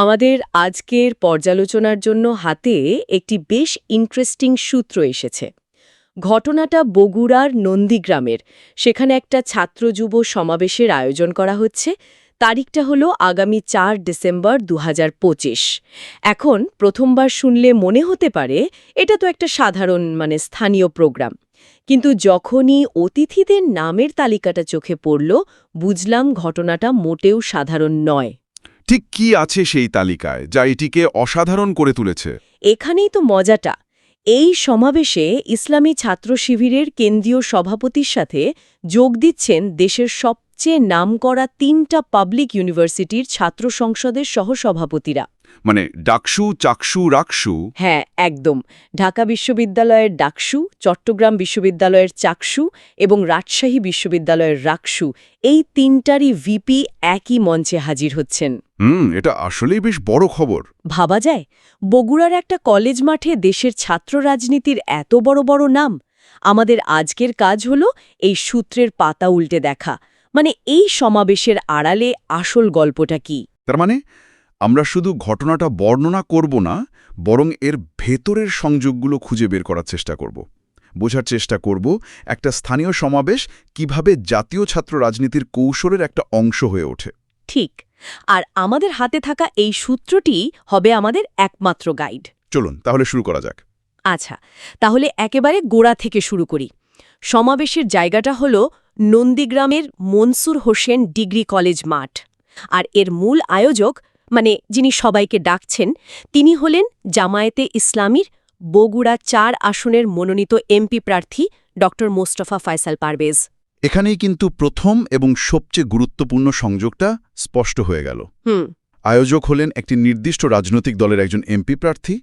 আমাদের আজকের পর্যালোচনার জন্য হাতে একটি বেশ ইন্টারেস্টিং সূত্র এসেছে। ঘটনাটা বগুড়ার নন্দীগ্রামের। সেখানে একটা ছাত্র যুব সমাবেশের আয়োজন করা হচ্ছে। তারিখটা হলো আগামী চার ডিসেম্বর দু হাজার পঁচিশ। এখন প্রথমবার শুনলে মনে হতে পারে এটা তো একটা সাধারণ মানে স্থানীয় প্রোগ্রাম। কিন্তু যখনই অতিথিদের নামের তালিকাটা চোখে পড়ল, বুঝলাম ঘটনাটা মোটেও সাধারণ নয়। ঠিক কি আছে সেই তালিকায় যা এটিকে অসাধারণ করে তুলেছে? এখানেই তো মজাটা। এই সমাবেশে ইসলামী ছাত্র শিবিরের কেন্দ্রীয় সভাপতির সাথে যোগ দিচ্ছেন দেশের সবচেয়ে নামকরা তিনটা পাবলিক ইউনিভার্সিটির ছাত্র সংসদের সহসভাপতিরা। মানে ডাকসু চাকসু রাকসু। হ্যাঁ একদম। ঢাকা বিশ্ববিদ্যালয়ের ডাকসু চট্টগ্রাম বিশ্ববিদ্যালয়ের চাকসু এবং রাজশাহী বিশ্ববিদ্যালয়ের রাকসু এই তিনটারই ভিপি একই মঞ্চে হাজির হচ্ছেন। হুম এটা আসলেই বেশ বড় খবর। ভাবা যায়? বগুড়ার একটা কলেজ মাঠে দেশের ছাত্র রাজনীতির এত বড় বড় নাম। আমাদের আজকের কাজ হল এই সূত্রের পাতা উল্টে দেখা। মানে এই সমাবেশের আড়ালে আসল গল্পটা কি? তার মানে আমরা শুধু ঘটনাটা বর্ণনা করব না বরং এর ভেতরের সংযোগগুলো খুঁজে বের করার চেষ্টা করব। বোঝার চেষ্টা করব একটা স্থানীয় সমাবেশ কীভাবে জাতীয় ছাত্র রাজনীতির কৌশলের একটা অংশ হয়ে ওঠে। ঠিক আর আমাদের হাতে থাকা এই সূত্রটি হবে আমাদের একমাত্র গাইড। চলুন তাহলে শুরু করা যাক। আচ্ছা তাহলে একেবারে গোড়া থেকে শুরু করি। সমাবেশের জায়গাটা হল নন্দীগ্রামের মনসুর হোসেন ডিগ্রি কলেজ মাঠ আর এর মূল আয়োজক মানে যিনি সবাইকে ডাকছেন তিনি হলেন জামায়াতে ইসলামীর বগুড়া চার আসনের মনোনীত এমপি প্রার্থী ড. মোস্তফা ফয়সাল পারভেজ। এখানেই কিন্তু প্রথম এবং সবচেয়ে গুরুত্বপূর্ণ সংযোগটা স্পষ্ট হয়ে গেল। আয়োজক হলেন একটি নির্দিষ্ট রাজনৈতিক দলের একজন এমপি প্রার্থী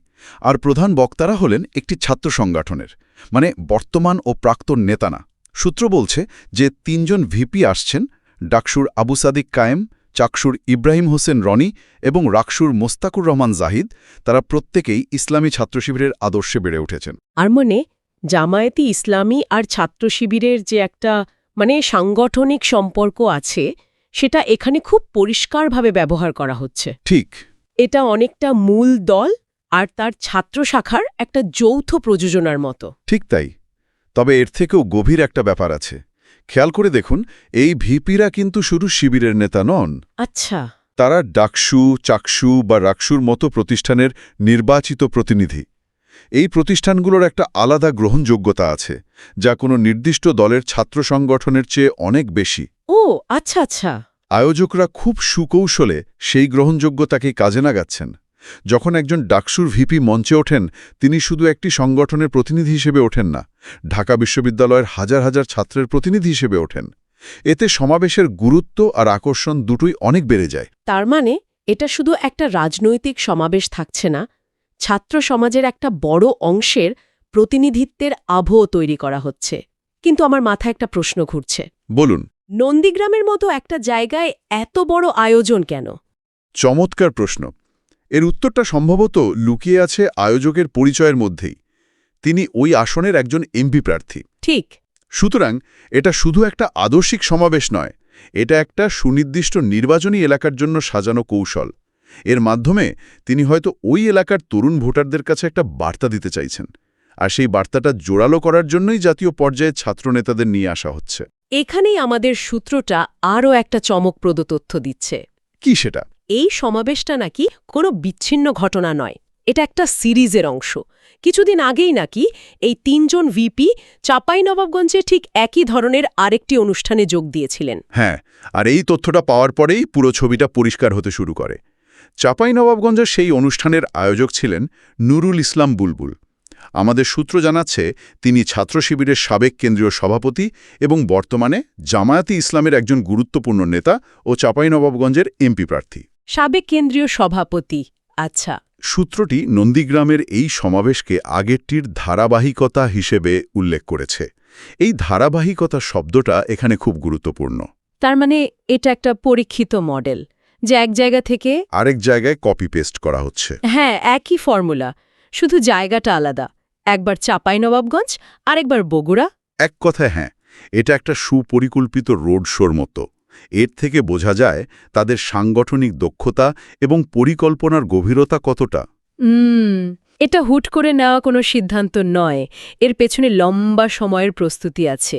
আর প্রধান বক্তারা হলেন একটি ছাত্র সংগঠনের মানে বর্তমান ও প্রাক্তন নেতানা সূত্র বলছে যে তিনজন ভিপি আসছেন ডাকসুর আবু সাদিক কায়েম চাকসুর ইব্রাহিম হোসেন রনি এবং রাকসুর মোস্তাকুর রহমান জাহিদ তারা প্রত্যেকেই ইসলামী ছাত্র শিবিরের আদর্শে বেড়ে উঠেছেন। আর মনে জামায়াতি ইসলামী আর ছাত্র শিবিরের যে একটা মানে সাংগঠনিক সম্পর্ক আছে সেটা এখানে খুব পরিষ্কারভাবে ব্যবহার করা হচ্ছে। ঠিক। এটা অনেকটা মূল দল আর তার ছাত্র শাখার একটা যৌথ প্রযোজনার মতো। ঠিক তাই। তবে এর থেকেও গভীর একটা ব্যাপার আছে। খেয়াল করে দেখুন এই ভিপিরা কিন্তু শুধু শিবিরের নেতা নন। আচ্ছা। তারা ডাকসু চাকসু বা রাকসুর মতো প্রতিষ্ঠানের নির্বাচিত প্রতিনিধি। এই প্রতিষ্ঠানগুলোর একটা আলাদা গ্রহণযোগ্যতা আছে যা কোনো নির্দিষ্ট দলের ছাত্র সংগঠনের চেয়ে অনেক বেশি। ও আচ্ছা আচ্ছা। আয়োজকরা খুব সুকৌশলে সেই গ্রহণযোগ্যতাকেই কাজে লাগাচ্ছেন। যখন একজন ডাকসুর ভিপি মঞ্চে ওঠেন তিনি শুধু একটি সংগঠনের প্রতিনিধি হিসেবে ওঠেন না ঢাকা বিশ্ববিদ্যালয়ের হাজার হাজার ছাত্রের প্রতিনিধি হিসেবে ওঠেন। এতে সমাবেশের গুরুত্ব আর আকর্ষণ দুটোই অনেক বেড়ে যায়। তার মানে এটা শুধু একটা রাজনৈতিক সমাবেশ থাকছে না ছাত্র সমাজের একটা বড় অংশের প্রতিনিধিত্বের আবহ তৈরি করা হচ্ছে। কিন্তু আমার মাথায় একটা প্রশ্ন ঘুরছে। বলুন। নন্দীগ্রামের মতো একটা জায়গায় এত বড় আয়োজন কেন? চমৎকার প্রশ্ন। এর উত্তরটা সম্ভবত লুকিয়ে আছে আয়োজকের পরিচয়ের মধ্যেই। তিনি ওই আসনের একজন এমপি প্রার্থী। ঠিক। সুতরাং এটা শুধু একটা আদর্শিক সমাবেশ নয় এটা একটা সুনির্দিষ্ট নির্বাচনী এলাকার জন্য সাজানো কৌশল। এর মাধ্যমে তিনি হয়তো ওই এলাকার তরুণ ভোটারদের কাছে একটা বার্তা দিতে চাইছেন আর সেই বার্তাটা জোরালো করার জন্যই জাতীয় পর্যায়ে ছাত্রনেতাদের নিয়ে আসা হচ্ছে। এখানেই আমাদের সূত্রটা আরও একটা চমকপ্রদ তথ্য দিচ্ছে। কি সেটা? এই সমাবেশটা নাকি কোনো বিচ্ছিন্ন ঘটনা নয়। এটা একটা সিরিজের অংশ। কিছুদিন আগেই নাকি এই তিনজন ভিপি চাঁপাইনবাবগঞ্জে ঠিক একই ধরনের আরেকটি অনুষ্ঠানে যোগ দিয়েছিলেন। হ্যাঁ আর এই তথ্যটা পাওয়ার পরেই পুরো ছবিটা পরিষ্কার হতে শুরু করে। চাঁপাইনবাবগঞ্জের সেই অনুষ্ঠানের আয়োজক ছিলেন নুরুল ইসলাম বুলবুল। আমাদের সূত্র জানাচ্ছে, তিনি ছাত্র শিবিরের সাবেক কেন্দ্রীয় সভাপতি এবং বর্তমানে জামায়াতি ইসলামের একজন গুরুত্বপূর্ণ নেতা ও চাঁপাইনবাবগঞ্জের এমপি প্রার্থী। সাবেক কেন্দ্রীয় সভাপতি আচ্ছা। সূত্রটি নন্দীগ্রামের এই সমাবেশকে আগেরটির ধারাবাহিকতা হিসেবে উল্লেখ করেছে। এই ধারাবাহিকতা শব্দটা এখানে খুব গুরুত্বপূর্ণ। তার মানে এটা একটা পরীক্ষিত মডেল যে এক জায়গা থেকে আরেক জায়গায় কপি পেস্ট করা হচ্ছে। হ্যাঁ একই ফর্মুলা শুধু জায়গাটা আলাদা একবার চাঁপাইনবাবগঞ্জ আরেকবার বগুড়া। এক কথায় হ্যাঁ এটা একটা সুপরিকল্পিত রোড শোর মতো। এর থেকে বোঝা যায় তাদের সাংগঠনিক দক্ষতা এবং পরিকল্পনার গভীরতা কতটা। এটা হুট করে নেওয়া কোনো সিদ্ধান্ত নয়। এর পেছনে লম্বা সময়ের প্রস্তুতি আছে।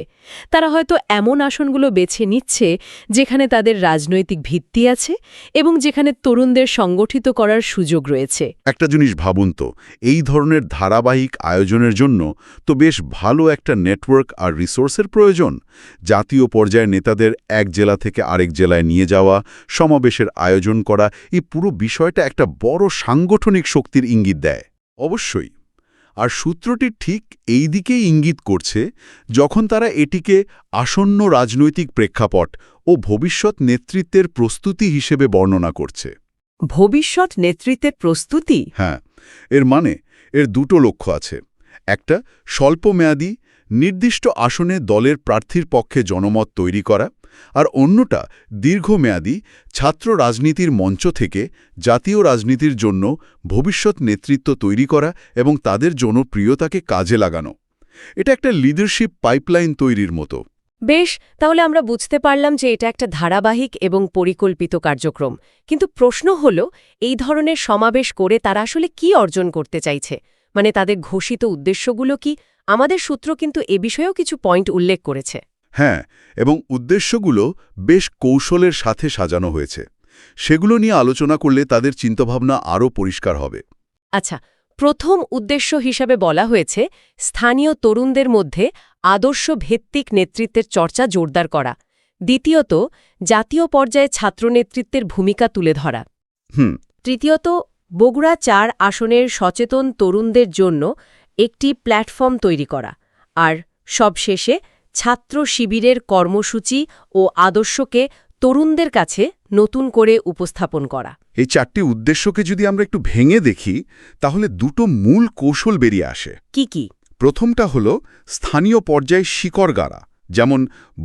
তারা হয়তো এমন আসনগুলো বেছে নিচ্ছে যেখানে তাদের রাজনৈতিক ভিত্তি আছে এবং যেখানে তরুণদের সংগঠিত করার সুযোগ রয়েছে। একটা জিনিস ভাবুন তো, এই ধরনের ধারাবাহিক আয়োজনের জন্য তো বেশ ভালো একটা নেটওয়ার্ক আর রিসোর্সের প্রয়োজন। জাতীয় পর্যায়ের নেতাদের এক জেলা থেকে আরেক জেলায় নিয়ে যাওয়া, সমাবেশের আয়োজন করা, এই পুরো বিষয়টা একটা বড় সাংগঠনিক শক্তির ইঙ্গিত দেয়। অবশ্যই। আর সূত্রটি ঠিক এই দিকেই ইঙ্গিত করছে যখন তারা এটিকে আসন্ন রাজনৈতিক প্রেক্ষাপট ও ভবিষ্যৎ নেতৃত্বের প্রস্তুতি হিসেবে বর্ণনা করছে। ভবিষ্যৎ নেতৃত্বের প্রস্তুতি? হ্যাঁ এর মানে এর দুটো লক্ষ্য আছে। একটা স্বল্পমেয়াদী নির্দিষ্ট আসনে দলের প্রার্থীর পক্ষে জনমত তৈরি করা। আর অন্যটা দীর্ঘমেয়াদী ছাত্র রাজনীতির মঞ্চ থেকে জাতীয় রাজনীতির জন্য ভবিষ্যৎ নেতৃত্ব তৈরি করা এবং তাদের জনপ্রিয়তাকে কাজে লাগানো। এটা একটা লিডারশিপ পাইপলাইন তৈরির মতো। বেশ, তাহলে আমরা বুঝতে পারলাম যে এটা একটা ধারাবাহিক এবং পরিকল্পিত কার্যক্রম। কিন্তু প্রশ্ন হল, এই ধরনের সমাবেশ করে তারা আসলে কি অর্জন করতে চাইছে? মানে তাদের ঘোষিত উদ্দেশ্যগুলো কি? আমাদের সূত্র কিন্তু এ বিষয়েও কিছু পয়েন্ট উল্লেখ করেছে। হ্যাঁ এবং উদ্দেশ্যগুলো বেশ কৌশলের সাথে সাজানো হয়েছে। সেগুলো নিয়ে আলোচনা করলে তাদের চিন্তাভাবনা আরও পরিষ্কার হবে। আচ্ছা প্রথম উদ্দেশ্য হিসাবে বলা হয়েছে স্থানীয় তরুণদের মধ্যে আদর্শ ভিত্তিক নেতৃত্বের চর্চা জোরদার করা। দ্বিতীয়ত জাতীয় পর্যায়ে ছাত্রনেতৃত্বের ভূমিকা তুলে ধরা। হুম। তৃতীয়ত বগুড়া চার আসনের সচেতন তরুণদের জন্য একটি প্ল্যাটফর্ম তৈরি করা। আর সবশেষে ছাত্র শিবিরের কর্মসূচি ও আদর্শকে তরুণদের কাছে নতুন করে উপস্থাপন করা। এই চারটি উদ্দেশ্যকে যদি আমরা একটু ভেঙে দেখি তাহলে দুটো মূল কৌশল বেরিয়ে আসে। কি কি? প্রথমটা হল স্থানীয় পর্যায়ে শিকড় গাড়া যেমন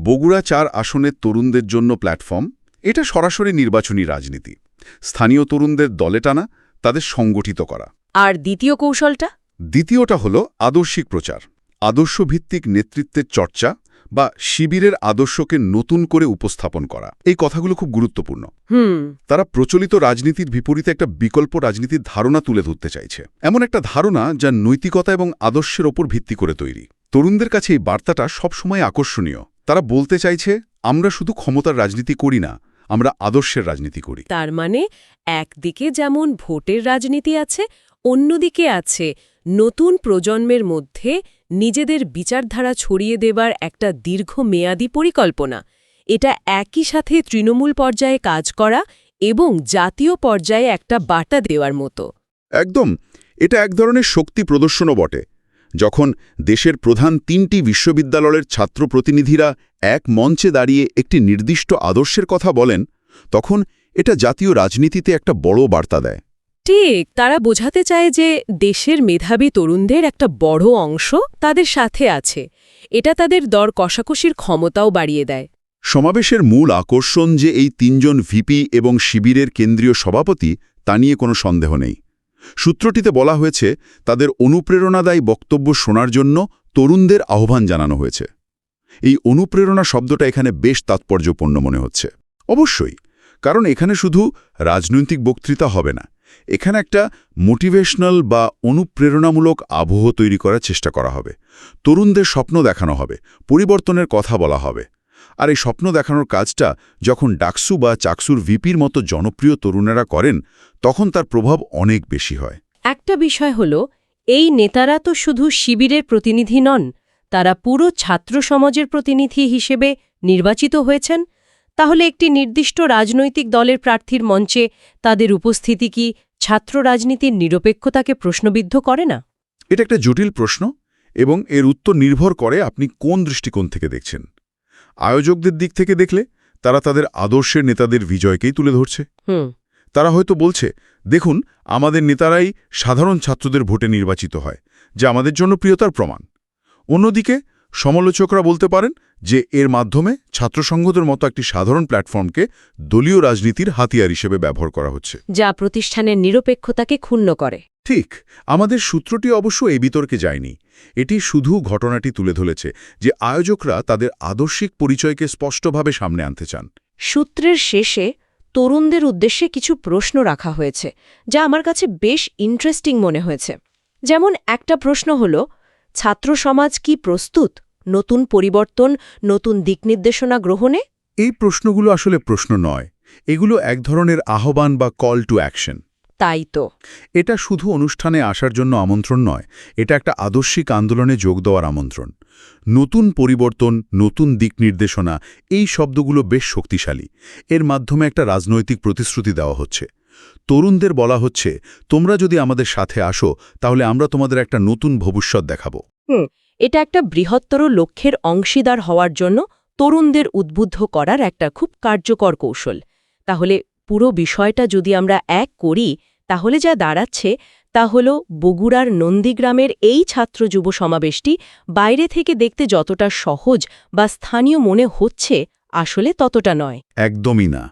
বগুড়া চার আসনের তরুণদের জন্য প্ল্যাটফর্ম। এটা সরাসরি নির্বাচনী রাজনীতি। স্থানীয় তরুণদের দলে টানা তাদের সংগঠিত করা। আর দ্বিতীয় কৌশলটা? দ্বিতীয়টা হল আদর্শিক প্রচার। আদর্শভিত্তিক নেতৃত্বের চর্চা বা শিবিরের আদর্শকে নতুন করে উপস্থাপন করা। এই কথাগুলো খুব গুরুত্বপূর্ণ। হুম। তারা প্রচলিত রাজনীতির বিপরীতে একটা বিকল্প রাজনীতির ধারণা তুলে ধরতে চাইছে। এমন একটা ধারণা যা নৈতিকতা এবং আদর্শের ওপর ভিত্তি করে তৈরি। তরুণদের কাছে এই বার্তাটা সবসময় আকর্ষণীয়। তারা বলতে চাইছে আমরা শুধু ক্ষমতার রাজনীতি করি না আমরা আদর্শের রাজনীতি করি। তার মানে একদিকে যেমন ভোটের রাজনীতি আছে অন্যদিকে আছে নতুন প্রজন্মের মধ্যে নিজেদের বিচারধারা ছড়িয়ে দেবার একটা দীর্ঘমেয়াদী পরিকল্পনা। এটা একই সাথে তৃণমূল পর্যায়ে কাজ করা এবং জাতীয় পর্যায়ে একটা বার্তা দেওয়ার মতো। একদম। এটা এক ধরনের শক্তি প্রদর্শনও বটে। যখন দেশের প্রধান তিনটি বিশ্ববিদ্যালয়ের ছাত্র প্রতিনিধিরা এক মঞ্চে দাঁড়িয়ে একটি নির্দিষ্ট আদর্শের কথা বলেন, তখন এটা জাতীয় রাজনীতিতে একটা বড় বার্তা দেয়। ঠিক, তারা বোঝাতে চায় যে দেশের মেধাবী তরুণদের একটা বড় অংশ তাদের সাথে আছে। এটা তাদের দর কষাকষির ক্ষমতাও বাড়িয়ে দেয়। সমাবেশের মূল আকর্ষণ যে এই তিনজন ভিপি এবং শিবিরের কেন্দ্রীয় সভাপতি, তা নিয়ে কোনো সন্দেহ নেই। সূত্রটিতে বলা হয়েছে, তাদের অনুপ্রেরণাদায়ী বক্তব্য শোনার জন্য তরুণদের আহ্বান জানানো হয়েছে। এই অনুপ্রেরণা শব্দটা এখানে বেশ তাৎপর্যপূর্ণ মনে হচ্ছে। অবশ্যই, কারণ এখানে শুধু রাজনৈতিক বক্তৃতা হবে না এখানে একটা মোটিভেশনাল বা অনুপ্রেরণামূলক আবহ তৈরি করার চেষ্টা করা হবে। তরুণদের স্বপ্ন দেখানো হবে, পরিবর্তনের কথা বলা হবে। আর এই স্বপ্ন দেখানোর কাজটা যখন ডাকসু বা চাকসুর ভিপির মতো জনপ্রিয় তরুণেরা করেন, তখন তার প্রভাব অনেক বেশি হয়। একটা বিষয় হল, এই নেতারা তো শুধু শিবিরের প্রতিনিধি নন, তারা পুরো ছাত্র সমাজের প্রতিনিধি হিসেবে নির্বাচিত হয়েছেন। তাহলে একটি নির্দিষ্ট রাজনৈতিক দলের প্রার্থীর মঞ্চে তাদের উপস্থিতি কি ছাত্র রাজনীতির নিরপেক্ষতাকে প্রশ্নবিদ্ধ করে না? এটা একটা জটিল প্রশ্ন এবং এর উত্তর নির্ভর করে আপনি কোন দৃষ্টিকোণ থেকে দেখছেন। আয়োজকদের দিক থেকে দেখলে তারা তাদের আদর্শের নেতাদের বিজয়কেই তুলে ধরছে। তারা হয়তো বলছে দেখুন আমাদের নেতারাই সাধারণ ছাত্রদের ভোটে নির্বাচিত হয় যা আমাদের জন্য প্রিয়তার প্রমাণ। অন্যদিকে সমালোচকরা বলতে পারেন যে এর মাধ্যমে ছাত্রসংঘদের মতো একটি সাধারণ প্ল্যাটফর্মকে দলীয় রাজনীতির হাতিয়ার হিসেবে ব্যবহার করা হচ্ছে। যা প্রতিষ্ঠানের নিরপেক্ষতাকে ক্ষুণ্ণ করে। ঠিক আমাদের সূত্রটি অবশ্য এই বিতর্কে যায়নি। এটি শুধু ঘটনাটি তুলে ধরেছে যে আয়োজকরা তাদের আদর্শিক পরিচয়কে স্পষ্টভাবে সামনে আনতে চান। সূত্রের শেষে তরুণদের উদ্দেশ্যে কিছু প্রশ্ন রাখা হয়েছে যা আমার কাছে বেশ ইন্টারেস্টিং মনে হয়েছে। যেমন একটা প্রশ্ন হল ছাত্র সমাজ কি প্রস্তুত? নতুন পরিবর্তন নতুন দিকনির্দেশনা গ্রহণে? এই প্রশ্নগুলো আসলে প্রশ্ন নয়। এগুলো এক ধরনের আহ্বান বা কল টু অ্যাকশন তাই তো। এটা শুধু অনুষ্ঠানে আসার জন্য আমন্ত্রণ নয় এটা একটা আদর্শিক আন্দোলনে যোগ দেওয়ার আমন্ত্রণ। নতুন পরিবর্তন নতুন দিক নির্দেশনা এই শব্দগুলো বেশ শক্তিশালী। এর মাধ্যমে একটা রাজনৈতিক প্রতিশ্রুতি দেওয়া হচ্ছে। তরুণদের বলা হচ্ছে তোমরা যদি আমাদের সাথে আসো তাহলে আমরা তোমাদের একটা নতুন ভবিষ্যৎ দেখাবো। এটা একটা বৃহত্তর লক্ষ্যের অংশীদার হওয়ার জন্য তরুণদের উদ্বুদ্ধ করার একটা খুব কার্যকর কৌশল। তাহলে পুরো বিষয়টা যদি আমরা এক করি তাহলে যা দাঁড়াচ্ছে তা হল বগুড়ার নন্দীগ্রামের এই ছাত্র যুব সমাবেশটি বাইরে থেকে দেখতে যতটা সহজ বা স্থানীয় মনে হচ্ছে আসলে ততটা নয়। একদমই না।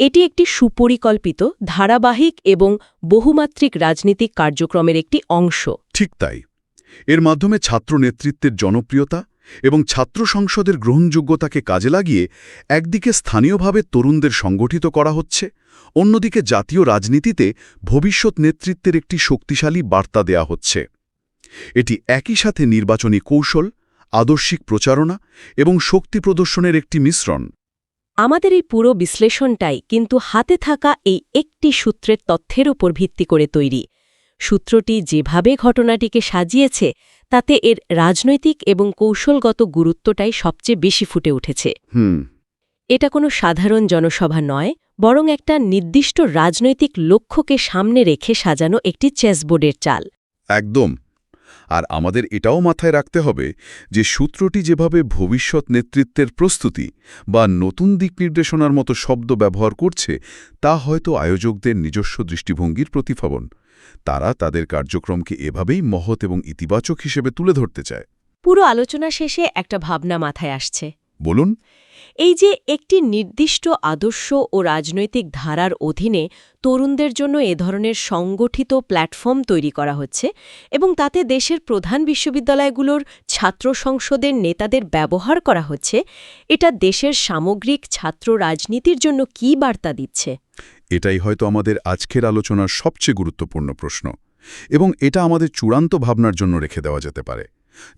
এটি একটি সুপরিকল্পিত, ধারাবাহিক এবং বহুমাত্রিক রাজনীতিক কার্যক্রমের একটি অংশ। ঠিক তাই। এর মাধ্যমে ছাত্র নেতৃত্বের জনপ্রিয়তা এবং ছাত্র সংসদের গ্রহণযোগ্যতাকে কাজে লাগিয়ে একদিকে স্থানীয়ভাবে তরুণদের সংগঠিত করা হচ্ছে, অন্যদিকে জাতীয় রাজনীতিতে ভবিষ্যৎ নেতৃত্বের একটি শক্তিশালী বার্তা দেয়া হচ্ছে। এটি একই সাথে নির্বাচনী কৌশল, আদর্শিক প্রচারণা এবং শক্তি প্রদর্শনের একটি মিশ্রণ। আমাদের এই পুরো বিশ্লেষণটাই কিন্তু হাতে থাকা এই একটি সূত্রের তথ্যের উপর ভিত্তি করে তৈরি। সূত্রটি যেভাবে ঘটনাটিকে সাজিয়েছে তাতে এর রাজনৈতিক এবং কৌশলগত গুরুত্বটাই সবচেয়ে বেশি ফুটে উঠেছে। হুম। এটা কোনো সাধারণ জনসভা নয় বরং একটা নির্দিষ্ট রাজনৈতিক লক্ষ্যকে সামনে রেখে সাজানো একটি চেসবোর্ডের চাল। একদম। আর আমাদের এটাও মাথায় রাখতে হবে যে সূত্রটি যেভাবে ভবিষ্যৎ নেতৃত্বের প্রস্তুতি বা নতুন দিক নির্দেশনার মতো শব্দ ব্যবহার করছে, তা হয়তো আয়োজকদের নিজস্ব দৃষ্টিভঙ্গির প্রতিফলন তারা তাদের কার্যক্রমকে এভাবেই মহৎ এবং ইতিবাচক হিসেবে তুলে ধরতে চায়। পুরো আলোচনা শেষে একটা ভাবনা মাথায় আসছে। বলুন। এই যে একটি নির্দিষ্ট আদর্শ ও রাজনৈতিক ধারার অধীনে তরুণদের জন্য এ ধরনের সংগঠিত প্ল্যাটফর্ম তৈরি করা হচ্ছে এবং তাতে দেশের প্রধান বিশ্ববিদ্যালয়গুলোর ছাত্র সংসদের নেতাদের ব্যবহার করা হচ্ছে এটা দেশের সামগ্রিক ছাত্র রাজনীতির জন্য কী বার্তা দিচ্ছে? এটাই হয়তো আমাদের আজকের আলোচনার সবচেয়ে গুরুত্বপূর্ণ প্রশ্ন এবং এটা আমাদের চূড়ান্ত ভাবনার জন্য রেখে দেওয়া যেতে পারে।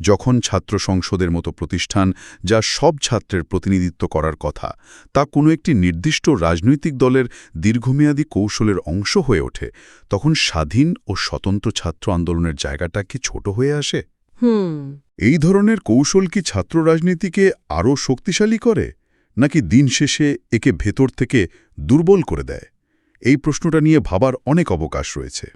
যখন ছাত্র সংসদের মতো প্রতিষ্ঠান যা সব ছাত্রের প্রতিনিধিত্ব করার কথা তা কোনো একটি নির্দিষ্ট রাজনৈতিক দলের দীর্ঘমেয়াদী কৌশলের অংশ হয়ে ওঠে তখন স্বাধীন ও স্বতন্ত্র ছাত্র আন্দোলনের জায়গাটা কি ছোট হয়ে আসে? হুম। এই ধরনের কৌশল কি ছাত্র রাজনীতিকে আরও শক্তিশালী করে নাকি দিন শেষে একে ভেতর থেকে দুর্বল করে দেয়? এই প্রশ্নটা নিয়ে ভাবার অনেক অবকাশ রয়েছে।